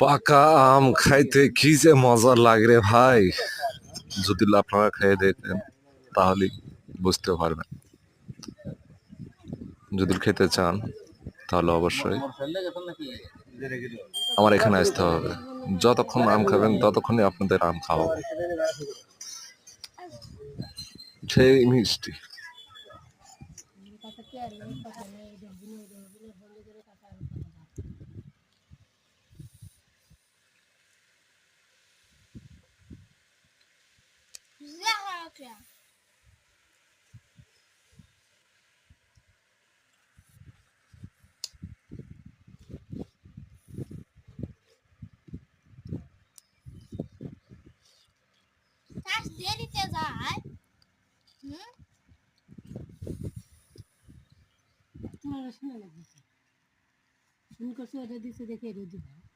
পাকা আম খাইতে কি যে মজা লাগে ভাই? যদি আপনারা খেয়ে দেখেন, তাহলে বুঝতে পারবেন। যদি খেতে চান, তাহলে অবশ্যই আমার এখানে আসতে হবে। যতক্ষণ আম খাবেন, ততক্ষণই আপনাদের আম খাওয়াবো সেই মিষ্টি। Zahra. Taş দেরিতে যায় হুম তোমার শুনে শুন করছে ওটা দিচ্ছে দেখে এটা দিবা